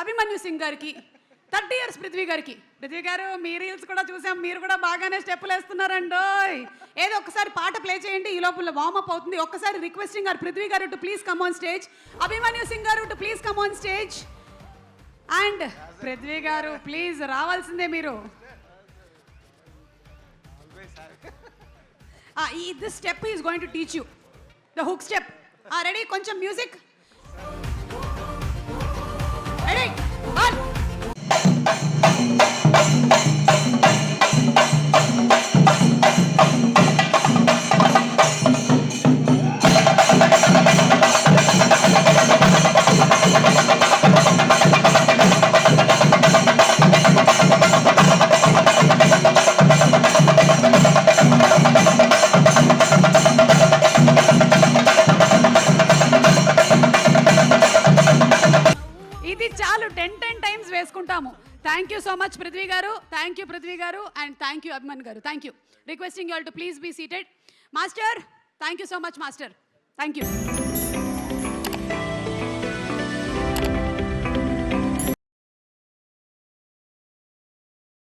అభిమన్యు సింగ్ గారికి thirty years Prithvi గారికి. పృథ్వీ గారు మీ రీల్స్ కూడా చూసాం మీరు కూడా బాగానే స్టెప్పులు వేస్తున్నారండోయ్. ఏదో ఒకసారి పాట ప్లే చేయండి ఈ లోపల వార్మప్ అవుతుంది. ఒక్కసారి requesting garu Prithvi garu to please come on stage Abhimanyu Singh garu to please come on stage and Prithvi garu please రావాల్సిందే మీరు. Ah, ఈ this step is going to teach you the hook step ready కొంచెం music ఇది చాలు ten ten times వేసుకుంటాము. Thank you so much Prithvi garu. Thank you Prithvi గారు. And thank you Abhiman garu. Thank you requesting you all to please be seated master thank you so much master thank you